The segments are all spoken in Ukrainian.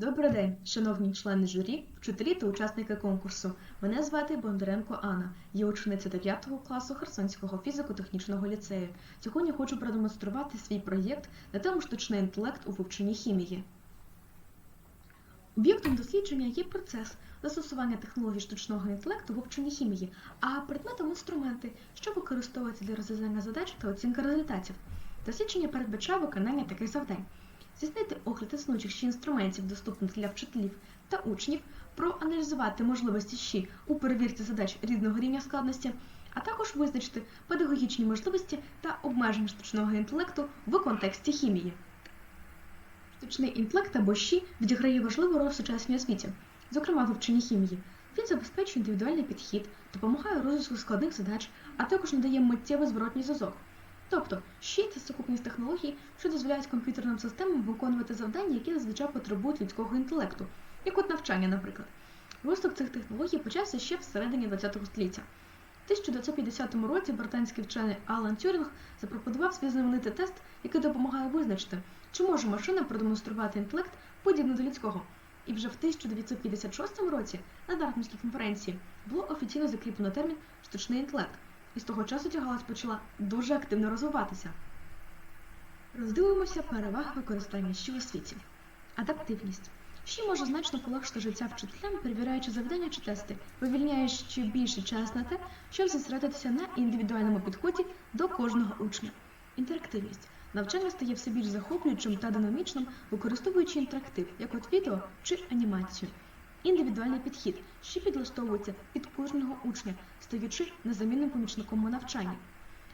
Добрий день, шановні члени журі, вчителі та учасники конкурсу. Мене звати Бондаренко Анна, я учениця 9 класу Херсонського фізико-технічного ліцею. Сьогодні хочу продемонструвати свій проєкт на тему штучний інтелект у вивченні хімії. Об'єктом дослідження є процес застосування технологій штучного інтелекту в вивченні хімії, а предметом інструменти, що використовуються для розв'язання задач та оцінки результатів. Дослідження передбачає виконання таких завдань здійснити огляд існуючих ще інструментів, доступних для вчителів та учнів, проаналізувати можливості щі у перевірці задач різного рівня складності, а також визначити педагогічні можливості та обмеження штучного інтелекту в контексті хімії. Штучний інтелект або щі відіграє важливу роль в сучасній освіті, зокрема вивченні хімії. Він забезпечує індивідуальний підхід, допомагає розвитку складних задач, а також надає миттєвий зворотній зв'язок. Тобто, ще це сукупність технологій, що дозволяють комп'ютерним системам виконувати завдання, які зазвичай потребують людського інтелекту, як от навчання, наприклад. Розвиток цих технологій почався ще всередині ХХ століття. У 1950 році британський вчений Алан Тюрінг запропонував свій знаменитий тест, який допомагає визначити, чи може машина продемонструвати інтелект подібний до людського. І вже в 1956 році на Дартмутській конференції було офіційно закріплено термін штучний інтелект і з того часу ця галузь почала дуже активно розвиватися. Роздивимося переваг використання щі у світі. Адаптивність. Щі може значно полегшити життя вчителям, перевіряючи завдання чи тести, вивільняючи більше час на те, щоб зосередитися на індивідуальному підході до кожного учня. Інтерактивність. Навчання стає все більш захоплюючим та динамічним, використовуючи інтерактив, як от відео чи анімацію. Індивідуальний підхід, що підлаштовується під кожного учня, стаючи незамінним помічником у навчанні.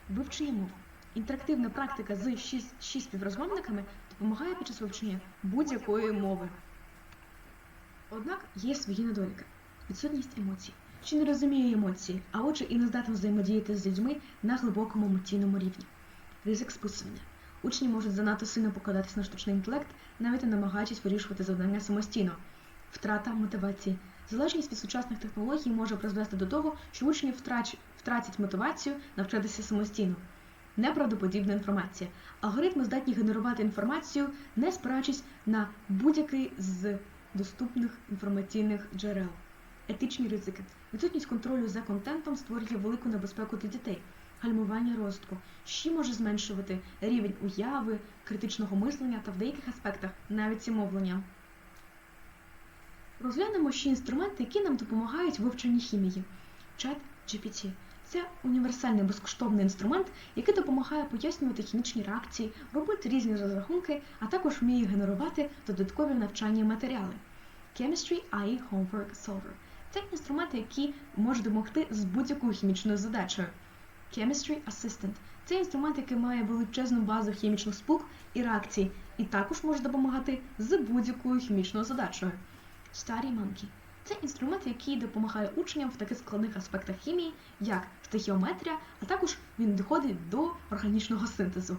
Вивчення мов. Інтерактивна практика з 6 співрозмовниками допомагає під час вивчення будь-якої мови. Однак є свої недоліки. Відсутність емоцій. Чи не розуміє емоції, а отже і не здатен взаємодіяти з людьми на глибокому емоційному рівні. Ризик списування. Учні можуть занадто сильно покладатись на штучний інтелект, навіть не намагаючись вирішувати завдання самостійно. Втрата мотивації. Залежність від сучасних технологій може призвести до того, що учні втрач... втратять мотивацію навчатися самостійно. Неправдоподібна інформація. Алгоритми здатні генерувати інформацію, не спираючись на будь-який з доступних інформаційних джерел. Етичні ризики. Відсутність контролю за контентом створює велику небезпеку для дітей. Гальмування розвитку, що може зменшувати рівень уяви, критичного мислення та в деяких аспектах навіть і мовлення. Розглянемо ще інструменти, які нам допомагають в вивченні хімії. Чат GPT. Це універсальний безкоштовний інструмент, який допомагає пояснювати хімічні реакції, робити різні розрахунки, а також вміє генерувати додаткові навчальні матеріали. Chemistry AI Homework Solver. Це інструмент, який може допомогти з будь-якою хімічною задачею. Chemistry Assistant. Це інструмент, який має величезну базу хімічних сполук і реакцій, і також може допомагати з будь-якою хімічною задачею. Study Monkey. Це інструмент, який допомагає учням в таких складних аспектах хімії, як стихіометрія, а також він доходить до органічного синтезу.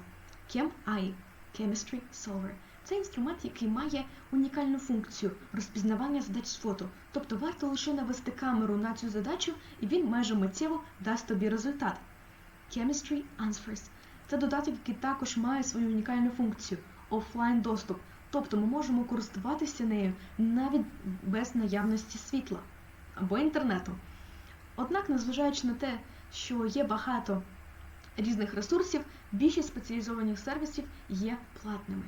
ChemAI – Chemistry Solver. Це інструмент, який має унікальну функцію розпізнавання задач з фото. Тобто варто лише навести камеру на цю задачу, і він майже миттєво дасть тобі результат. Chemistry Answers. Це додаток, який також має свою унікальну функцію офлайн доступ. Тобто ми можемо користуватися нею навіть без наявності світла або інтернету. Однак, незважаючи на те, що є багато різних ресурсів, більшість спеціалізованих сервісів є платними.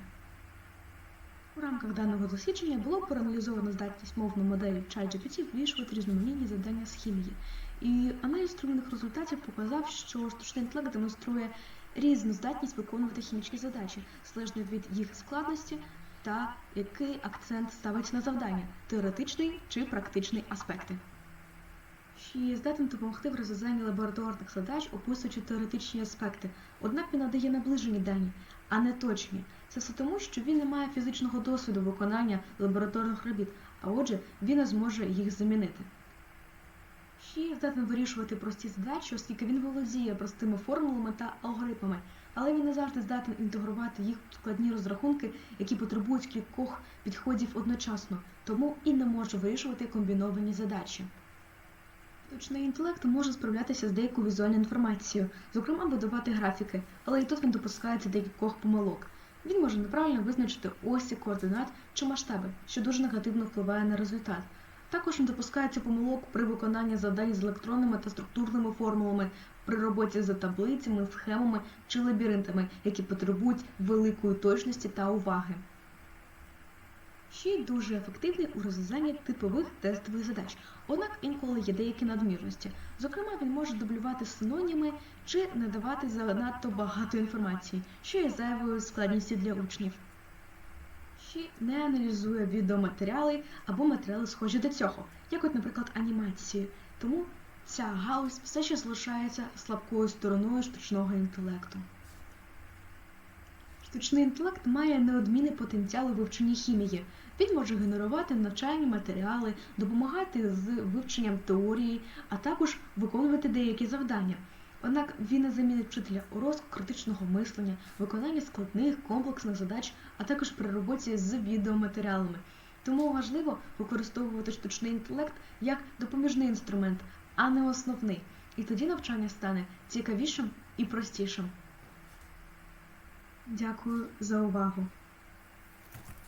У рамках даного дослідження було проаналізовано здатність мовної моделі ChatGPT вирішувати різноманітні завдання з хімії. І аналіз отриманих результатів показав, що штучний інтелект демонструє різну здатність виконувати хімічні задачі, залежно від їх складності та який акцент ставить на завдання теоретичний чи практичний аспекти. Чи здатен допомогти в розв'язанні лабораторних задач, описуючи теоретичні аспекти, однак він надає наближені дані, а не точні. Це все тому, що він не має фізичного досвіду виконання лабораторних робіт, а отже, він не зможе їх замінити. Ще здатен вирішувати прості задачі, оскільки він володіє простими формулами та алгоритмами, але він не завжди здатен інтегрувати їх в складні розрахунки, які потребують кількох підходів одночасно, тому і не може вирішувати комбіновані задачі. Штучний інтелект може справлятися з деякою візуальною інформацією, зокрема будувати графіки, але і тут він допускається декількох помилок. Він може неправильно визначити осі координат чи масштаби, що дуже негативно впливає на результат. Також не допускається помилок при виконанні завдань з електронними та структурними формулами, при роботі з таблицями, схемами чи лабіринтами, які потребують великої точності та уваги. Ще й дуже ефективний у розв'язанні типових тестових задач, однак інколи є деякі надмірності. Зокрема, він може дублювати синоніми чи надавати занадто багато інформації, що є зайвою складністю для учнів. Ще не аналізує відеоматеріали або матеріали схожі до цього, як от, наприклад, анімації. Тому ця галузь все ще залишається слабкою стороною штучного інтелекту. Штучний інтелект має неодмінний потенціал у вивченні хімії. Він може генерувати навчальні матеріали, допомагати з вивченням теорії, а також виконувати деякі завдання. Однак він не замінить вчителя у розвитку критичного мислення, виконанні складних комплексних задач, а також при роботі з відеоматеріалами. Тому важливо використовувати штучний інтелект як допоміжний інструмент, а не основний. І тоді навчання стане цікавішим і простішим. Дякую за увагу!